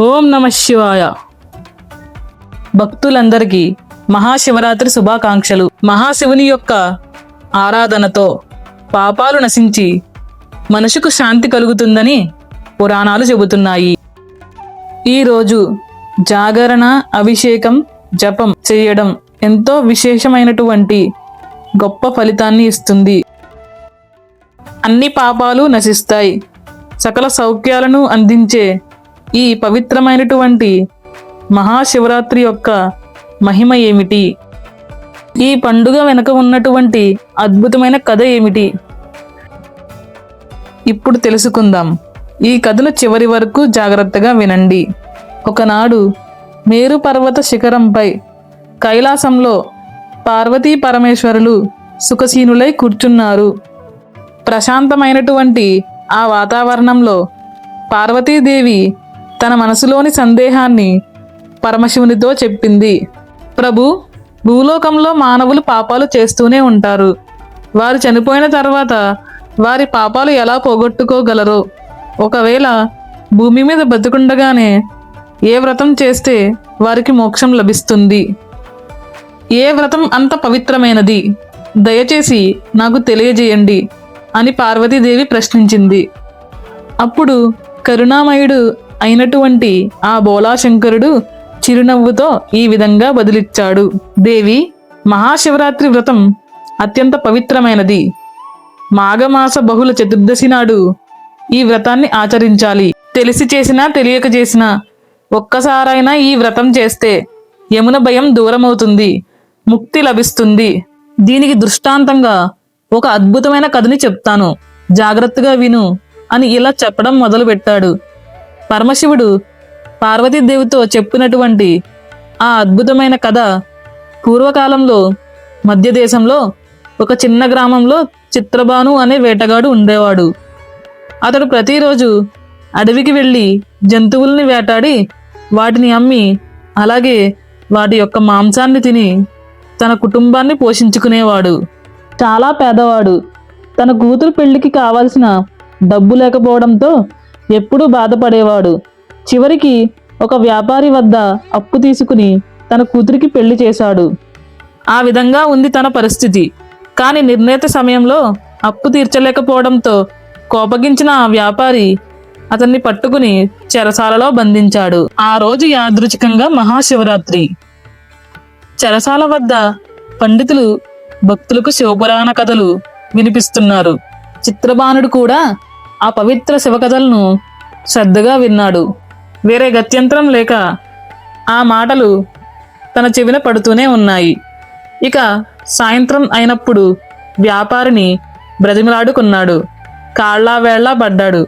ఓం నమ శివాయ. భక్తులందరికీ మహాశివరాత్రి శుభాకాంక్షలు. మహాశివుని యొక్క ఆరాధనతో పాపాలు నశించి మనసుకు శాంతి కలుగుతుందని పురాణాలు చెబుతున్నాయి. ఈరోజు జాగరణ అభిషేకం జపం చేయడం ఎంతో విశేషమైనటువంటి గొప్ప ఫలితాన్ని ఇస్తుంది. అన్ని పాపాలు నశిస్తాయి. సకల సౌఖ్యాలను అందించే ఈ పవిత్రమైనటువంటి మహాశివరాత్రి యొక్క మహిమ ఏమిటి? ఈ పండుగ వెనుక ఉన్నటువంటి అద్భుతమైన కథ ఏమిటి? ఇప్పుడు తెలుసుకుందాం. ఈ కథను చివరి వరకు జాగ్రత్తగా వినండి. ఒకనాడు మేరు పర్వత శిఖరంపై కైలాసంలో పార్వతీ పరమేశ్వరులు సుఖసీనులై కూర్చున్నారు. ప్రశాంతమైనటువంటి ఆ వాతావరణంలో పార్వతీదేవి తన మనసులోని సందేహాన్ని పరమశివునితో చెప్పింది. ప్రభు భూలోకంలో మానవులు పాపాలు చేస్తూనే ఉంటారు. వారు చనిపోయిన తర్వాత వారి పాపాలు ఎలా పోగొట్టుకోగలరో. ఒకవేళ భూమి మీద బతుకుండగానే ఏ వ్రతం చేస్తే వారికి మోక్షం లభిస్తుంది. ఏ వ్రతం అంత పవిత్రమైనది. దయచేసి నాకు తెలియజేయండి అని పార్వతీదేవి ప్రశ్నించింది. అప్పుడు కరుణామయుడు అయినటువంటి ఆ బోలాశంకరుడు చిరునవ్వుతో ఈ విధంగా బదిలిచ్చాడు. దేవి మహాశివరాత్రి వ్రతం అత్యంత పవిత్రమైనది. మాఘమాస బహుళ చతుర్దశి నాడు ఈ వ్రతాన్ని ఆచరించాలి. తెలిసి చేసినా తెలియక చేసినా ఒక్కసారైనా ఈ వ్రతం చేస్తే యమున భయం దూరమవుతుంది ముక్తి లభిస్తుంది. దీనికి దృష్టాంతంగా ఒక అద్భుతమైన కథని చెప్తాను. జాగ్రత్తగా విను అని ఇలా చెప్పడం మొదలుపెట్టాడు. పరమశివుడు పార్వతీదేవితో చెప్పినటువంటి ఆ అద్భుతమైన కథ పూర్వకాలంలో మధ్యదేశంలో ఒక చిన్న గ్రామంలో చిత్రబాను అనే వేటగాడు ఉండేవాడు. అతడు ప్రతిరోజు అడవికి వెళ్ళి జంతువుల్ని వేటాడి వాటిని అమ్మి అలాగే వాటి యొక్క మాంసాన్ని తిని తన కుటుంబాన్ని పోషించుకునేవాడు. చాలా పేదవాడు. తన కూతురు పెళ్ళికి కావాల్సిన డబ్బు లేకపోవడంతో ఎప్పుడూ బాధపడేవాడు. చివరికి ఒక వ్యాపారి వద్ద అప్పు తీసుకుని తన కూతురికి పెళ్ళి చేశాడు. ఆ విధంగా ఉంది తన పరిస్థితి. కానీ నిర్ణీత సమయంలో అప్పు తీర్చలేకపోవడంతో కోపగించిన ఆ వ్యాపారి అతన్ని పట్టుకుని చెరసాలలో బంధించాడు. ఆ రోజు యాదృచ్ఛికంగా మహాశివరాత్రి. చెరసాల వద్ద పండితులు భక్తులకు శివపురాణ కథలు వినిపిస్తున్నారు. చిత్రబాణుడు కూడా ఆ పవిత్ర శివకథలను శ్రద్ధగా విన్నాడు. వేరే గత్యంతరం లేక ఆ మాటలు తన చెవిన పడుతూనే ఉన్నాయి. ఇక సాయంత్రం అయినప్పుడు వ్యాపారిని బ్రతిమలాడుకున్నాడు. కాళ్ళా వేళ్ళ పడ్డాడు.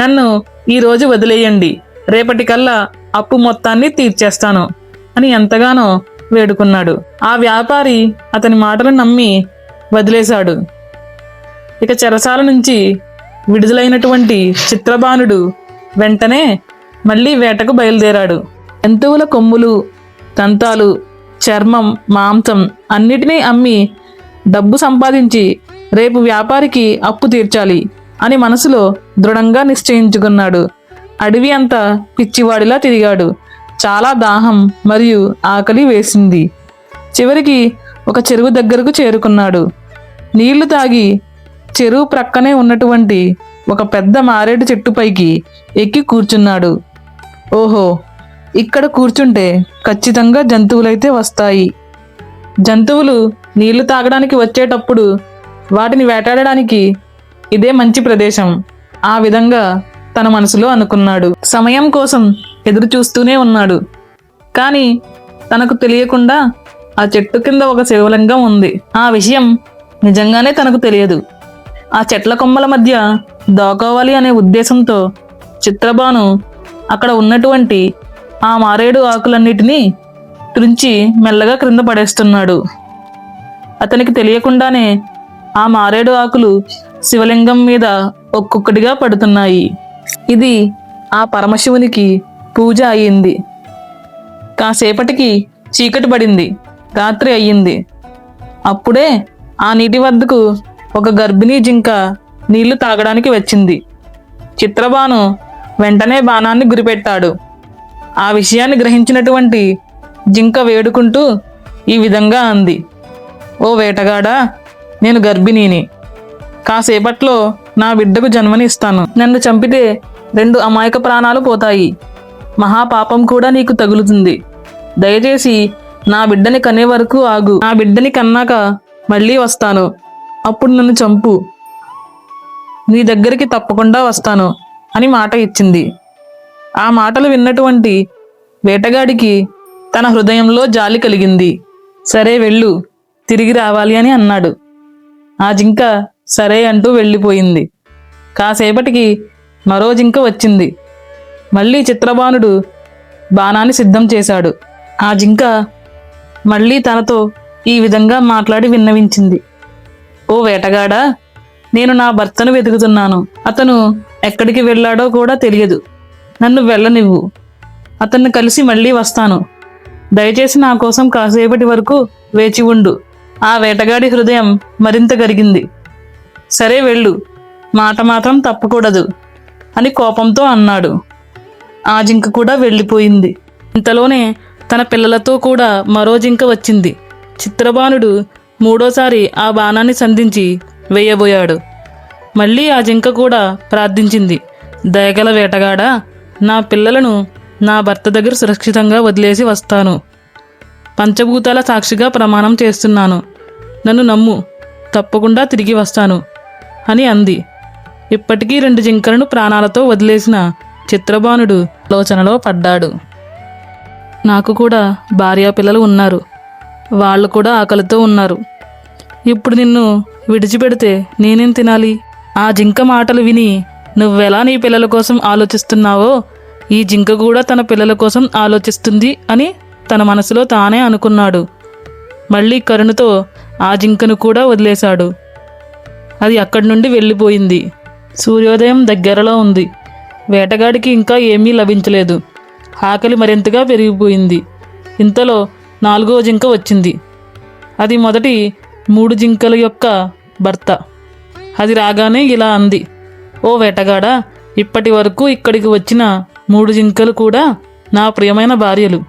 నన్ను ఈరోజు వదిలేయండి. రేపటికల్లా అప్పు మొత్తాన్ని తీర్చేస్తాను అని ఎంతగానో వేడుకున్నాడు. ఆ వ్యాపారి అతని మాటలు నమ్మి వదిలేశాడు. ఇక చెరసాల నుంచి విడుదలైనటువంటి చిత్రబాణుడు వెంటనే మళ్ళీ వేటకు బయలుదేరాడు. జంతువుల కొమ్ములు దంతాలు చర్మం మాంసం అన్నిటినీ అమ్మి డబ్బు సంపాదించి రేపు వ్యాపారికి అప్పు తీర్చాలి అని మనసులో దృఢంగా నిశ్చయించుకున్నాడు. అడవి అంతా పిచ్చివాడిలా తిరిగాడు. చాలా దాహం మరియు ఆకలి వేసింది. చివరికి ఒక చెరువు దగ్గరకు చేరుకున్నాడు. నీళ్ళు తాగి చెరువు ప్రక్కనే ఉన్నటువంటి ఒక పెద్ద మారేడు చెట్టుపైకి ఎక్కి కూర్చున్నాడు. ఓహో ఇక్కడ కూర్చుంటే ఖచ్చితంగా జంతువులైతే వస్తాయి. జంతువులు నీళ్ళు తాగడానికి వచ్చేటప్పుడు వాటిని వేటాడడానికి ఇదే మంచి ప్రదేశం. ఆ విధంగా తన మనసులో అనుకున్నాడు. సమయం కోసం ఎదురు చూస్తూనే ఉన్నాడు. కానీ తనకు తెలియకుండా ఆ చెట్టు కింద ఒక శివలింగం ఉంది. ఆ విషయం నిజంగానే తనకు తెలియదు. ఆ చెట్ల కొమ్మల మధ్య దాకోవాలి అనే ఉద్దేశంతో చిత్రబాను అక్కడ ఉన్నటువంటి ఆ మారేడు ఆకులన్నిటినీ తుంచి మెల్లగా క్రింద పడేస్తున్నాడు. అతనికి తెలియకుండానే ఆ మారేడు ఆకులు శివలింగం మీద ఒక్కొక్కటిగా పడుతున్నాయి. ఇది ఆ పరమశివునికి పూజ అయ్యింది కాసేపటికి చీకటి పడింది. రాత్రి అయ్యింది. అప్పుడే ఆ నీటి వద్దకు ఒక గర్భిణీ జింక నీళ్ళు తాగడానికి వచ్చింది. చిత్రబాను వెంటనే బాణాన్ని గురిపెట్టాడు. ఆ విషయాన్ని గ్రహించినటువంటి జింక వేడుకుంటూ ఈ విధంగా అంది. ఓ వేటగాడా నేను గర్భిణీని. కాసేపట్లో నా బిడ్డకు జన్మనిస్తాను. నన్ను చంపితే రెండు అమాయక ప్రాణాలు పోతాయి. మహాపాపం కూడా నీకు తగులుతుంది. దయచేసి నా బిడ్డని కనే వరకు ఆగు. నా బిడ్డని కన్నాక మళ్ళీ వస్తాను. అప్పుడు నన్ను చంపు. నీ దగ్గరికి తప్పకుండా వస్తాను అని మాట ఇచ్చింది. ఆ మాటలు విన్నటువంటి వేటగాడికి తన హృదయంలో జాలి కలిగింది. సరే వెళ్ళు తిరిగి రావాలి అని అన్నాడు. ఆ జింక సరే అంటూ వెళ్ళిపోయింది. కాసేపటికి మరో జింక వచ్చింది. మళ్ళీ చిత్రబాణుడు బాణాన్ని సిద్ధం చేశాడు. ఆ జింక మళ్ళీ తనతో ఈ విధంగా మాట్లాడి విన్నవించింది. ఓ వేటగాడా నేను నా భర్తను వెతుకుతున్నాను. అతను ఎక్కడికి వెళ్ళాడో కూడా తెలియదు. నన్ను వెళ్ళనివ్వు. అతన్ని కలిసి మళ్ళీ వస్తాను. దయచేసి నా కోసం కాసేపటి వరకు వేచి ఉండు. ఆ వేటగాడి హృదయం మరింత గరిగింది సరే వెళ్ళు. మాట మాత్రం తప్పకూడదు అని కోపంతో అన్నాడు. ఆ జింక కూడా వెళ్ళిపోయింది. ఇంతలోనే తన పిల్లలతో కూడా మరో జింక వచ్చింది. చిత్రబాణుడు మూడోసారి ఆ బాణాన్ని సంధించి వేయబోయాడు. మళ్ళీ ఆ జింక కూడా ప్రార్థించింది. దయగల వేటగాడా నా పిల్లలను నా భర్త దగ్గర సురక్షితంగా వదిలేసి వస్తాను. పంచభూతాల సాక్షిగా ప్రమాణం చేస్తున్నాను. నన్ను నమ్ము తప్పకుండా తిరిగి వస్తాను అని అంది. ఇప్పటికీ రెండు జింకలను ప్రాణాలతో వదిలేసిన చిత్రబాణుడు ఆలోచనలో పడ్డాడు. నాకు కూడా భార్యా పిల్లలు ఉన్నారు. వాళ్ళు కూడా ఆకలితో ఉన్నారు. ఇప్పుడు నిన్ను విడిచిపెడితే నేనేం తినాలి? ఆ జింక మాటలు విని నువ్వెలా నీ పిల్లల కోసం ఆలోచిస్తున్నావో ఈ జింక కూడా తన పిల్లల కోసం ఆలోచిస్తుంది అని తన మనసులో తానే అనుకున్నాడు. మళ్ళీ కరుణతో ఆ జింకను కూడా వదిలేశాడు. అది అక్కడి నుండి వెళ్ళిపోయింది. సూర్యోదయం దగ్గరలో ఉంది. వేటగాడికి ఇంకా ఏమీ లభించలేదు. ఆకలి మరింతగా పెరిగిపోయింది. ఇంతలో నాలుగో జింక వచ్చింది. అది మొదటి మూడు జింకల యొక్క భర్త. అది రాగానే ఇలా అంది ఓ వేటగాడా ఇప్పటి వరకు ఇక్కడికి వచ్చిన మూడు జింకలు కూడా నా ప్రియమైన భార్యలు.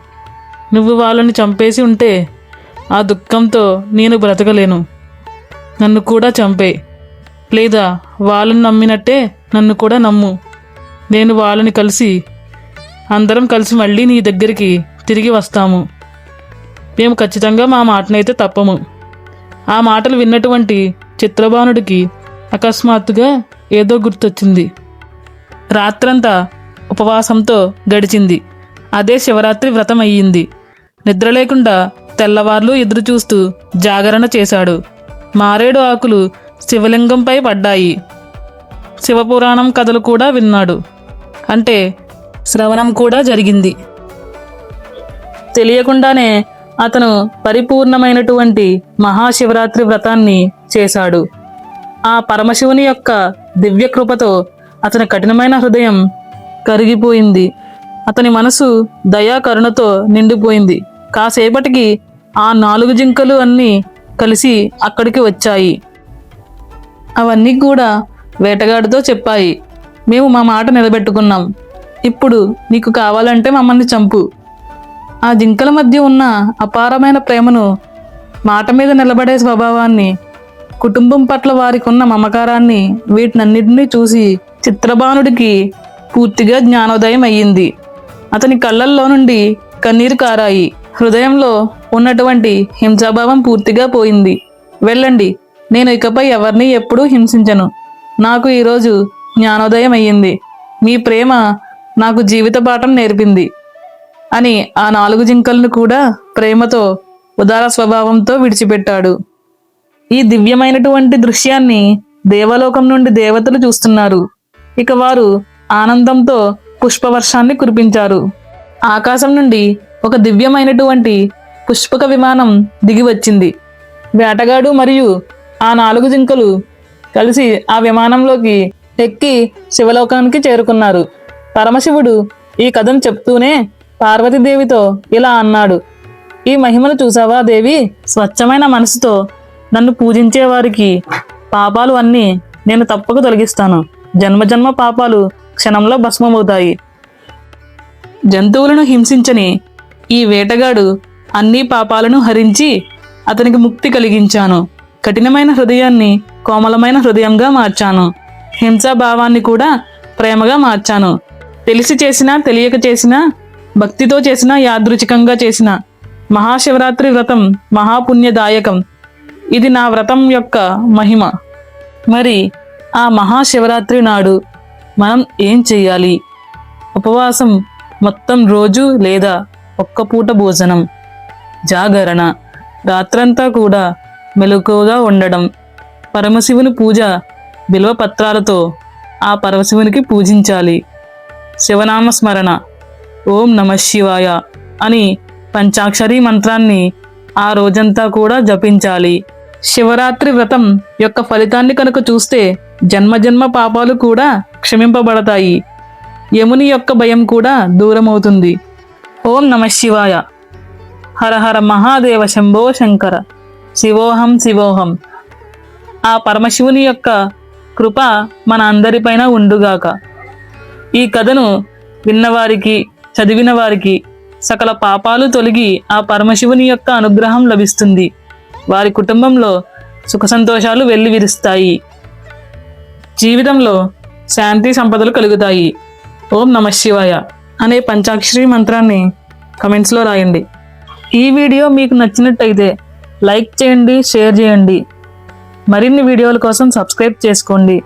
నువ్వు వాళ్ళని చంపేసి ఉంటే ఆ దుఃఖంతో నేను బ్రతకలేను. నన్ను కూడా చంపే. లేదా వాళ్ళని నమ్మినట్టే నన్ను కూడా నమ్ము. నేను వాళ్ళని కలిసి అందరం కలిసి మళ్ళీ నీ దగ్గరికి తిరిగి వస్తాము. మేము ఖచ్చితంగా మా మాటనైతే తప్పము. ఆ మాటలు విన్నటువంటి చిత్రభానుడికి అకస్మాత్తుగా ఏదో గుర్తొచ్చింది. రాత్రంతా ఉపవాసంతో గడిచింది. అదే శివరాత్రి వ్రతం అయ్యింది నిద్ర లేకుండా తెల్లవార్లు ఎదురు చూస్తూ జాగరణ చేశాడు. మారేడు ఆకులు శివలింగంపై పడ్డాయి. శివపురాణం కథలు కూడా విన్నాడు. అంటే శ్రవణం కూడా జరిగింది. తెలియకుండానే అతను పరిపూర్ణమైనటువంటి మహాశివరాత్రి వ్రతాన్ని చేశాడు. ఆ పరమశివుని యొక్క దివ్య కృపతో అతని కఠినమైన హృదయం కరిగిపోయింది. అతని మనసు దయా కరుణతో నిండిపోయింది. కాసేపటికి ఆ నాలుగు జింకలు అన్నీ కలిసి అక్కడికి వచ్చాయి. అవన్నీ కూడా వేటగాడితో చెప్పాయి. మేము మా మాట నిలబెట్టుకున్నాం. ఇప్పుడు నీకు కావాలంటే మమ్మల్ని చంపు. ఆ జింకల మధ్య ఉన్న అపారమైన ప్రేమను మాట మీద నిలబడే స్వభావాన్ని కుటుంబం పట్ల వారికి ఉన్న మమకారాన్ని వీటినన్నింటినీ చూసి చిత్రబాణుడికి పూర్తిగా జ్ఞానోదయం అయ్యింది. అతని కళ్ళల్లో నుండి కన్నీరు కారాయి. హృదయంలో ఉన్నటువంటి హింసాభావం పూర్తిగా పోయింది. వెళ్ళండి నేను ఇకపై ఎవరిని ఎప్పుడూ హింసించను. నాకు ఈరోజు జ్ఞానోదయం అయ్యింది. మీ ప్రేమ నాకు జీవిత పాఠం నేర్పింది. అని ఆ నాలుగు జింకలను కూడా ప్రేమతో ఉదార స్వభావంతో విడిచిపెట్టాడు. ఈ దివ్యమైనటువంటి దృశ్యాన్ని దేవలోకం నుండి దేవతలు చూస్తున్నారు. ఇక వారు ఆనందంతో పుష్పవర్షాన్ని కురిపించారు. ఆకాశం నుండి ఒక దివ్యమైనటువంటి పుష్పక విమానం దిగి వచ్చింది. వేటగాడు మరియు ఆ నాలుగు జింకలు కలిసి ఆ విమానంలోకి ఎక్కి శివలోకానికి చేరుకున్నారు. పరమశివుడు ఈ కథను చెప్తూనే పార్వతీదేవితో ఇలా అన్నాడు. ఈ మహిమను చూసావా దేవి? స్వచ్ఛమైన మనసుతో నన్ను పూజించే వారికి పాపాలు అన్నీ నేను తప్పక తొలగిస్తాను. జన్మజన్మ పాపాలు క్షణంలో భస్మమవుతాయి. జంతువులను హింసించని ఈ వేటగాడు అన్ని పాపాలను హరించి అతనికి ముక్తి కలిగించాను. కఠినమైన హృదయాన్ని కోమలమైన హృదయంగా మార్చాను. హింసా భావాన్ని కూడా ప్రేమగా మార్చాను. తెలిసి చేసినా తెలియక చేసినా భక్తితో చేసిన యాదృచికంగా చేసిన మహాశివరాత్రి వ్రతం మహాపుణ్యదాయకం. ఇది నా వ్రతం యొక్క మహిమ. మరి ఆ మహాశివరాత్రి నాడు మనం ఏం చెయ్యాలి? ఉపవాసం మొత్తం రోజు లేదా ఒక్క పూట భోజనం? జాగరణ. రాత్రంతా కూడా మెలకువగా ఉండడం. పరమశివుని పూజ బిల్వపత్రాలతో ఆ పరమశివునికి పూజించాలి. శివనామ స్మరణ ఓం నమ శివాయ అని పంచాక్షరి మంత్రాన్ని ఆ రోజంతా కూడా జపించాలి. శివరాత్రి వ్రతం యొక్క ఫలితాన్ని కనుక చూస్తే జన్మజన్మ పాపాలు కూడా క్షమింపబడతాయి. యముని యొక్క భయం కూడా దూరమవుతుంది. ఓం నమ శివాయ. హర హర మహాదేవ శంభో శంకర. శివోహం శివోహం. ఆ పరమశివుని యొక్క కృప మన అందరిపైన ఉండుగాక. ఈ కథను విన్నవారికి చదివిన వారికి సకల పాపాలు తొలగి ఆ పరమశివుని యొక్క అనుగ్రహం లభిస్తుంది. వారి కుటుంబంలో సుఖ సంతోషాలు వెల్లి విరుస్తాయి. జీవితంలో శాంతి సంపదలు కలుగుతాయి. ఓం నమ శివాయ అనే పంచాక్షరి మంత్రాన్ని కమెంట్స్లో రాయండి. ఈ వీడియో మీకు నచ్చినట్టయితే లైక్ చేయండి షేర్ చేయండి. మరిన్ని వీడియోల కోసం సబ్స్క్రైబ్ చేసుకోండి.